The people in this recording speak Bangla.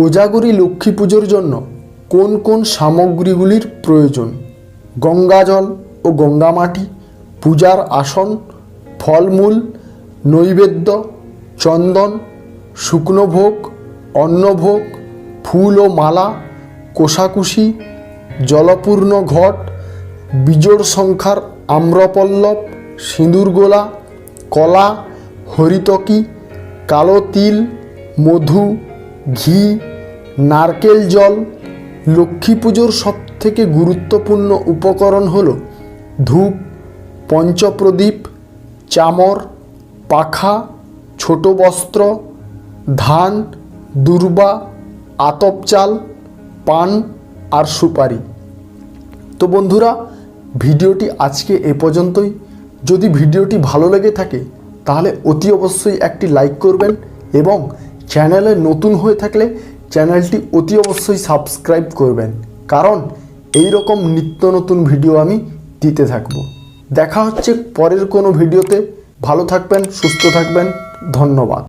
কোজাগরি লক্ষ্মী পুজোর জন্য কোন কোন সামগ্রীগুলির প্রয়োজন? গঙ্গাজল ও গঙ্গামাটি, পূজার আসন, ফলমূল, নৈবেদ্য, চন্দন শুকনো ভোগ অন্নভোগ, ফুল ও মালা, কোষাকুষি, জলপূর্ণ ঘট, বিজোড় সংখ্যার আম্রপল্লব, সিঁদুর গোলা, কলা, হরিতকি, কালো তিল, মধু, ঘি নারকেল জল লক্ষ্মী পুজোর সবথেকে গুরুত্বপূর্ণ উপকরণ হল ধূপ, পঞ্চপ্রদীপ, চামর, পাখা, ছোট বস্ত্র, ধান, দুর্বা, আতপ চাল, পান আর সুপারি। তো বন্ধুরা, ভিডিওটি আজকে এ পর্যন্তই। যদি ভিডিওটি ভালো লেগে থাকে, তাহলে অতি অবশ্যই একটি লাইক করবেন এবং চ্যানেলে নতুন হয়ে থাকলে চ্যানেলটি অতি অবশ্যই সাবস্ক্রাইব করবেন। কারণ এই রকম নিত্য নতুন ভিডিও আমি দিতে থাকব। দেখা হচ্ছে পরের কোনো ভিডিওতে। ভালো থাকবেন, সুস্থ থাকবেন। ধন্যবাদ।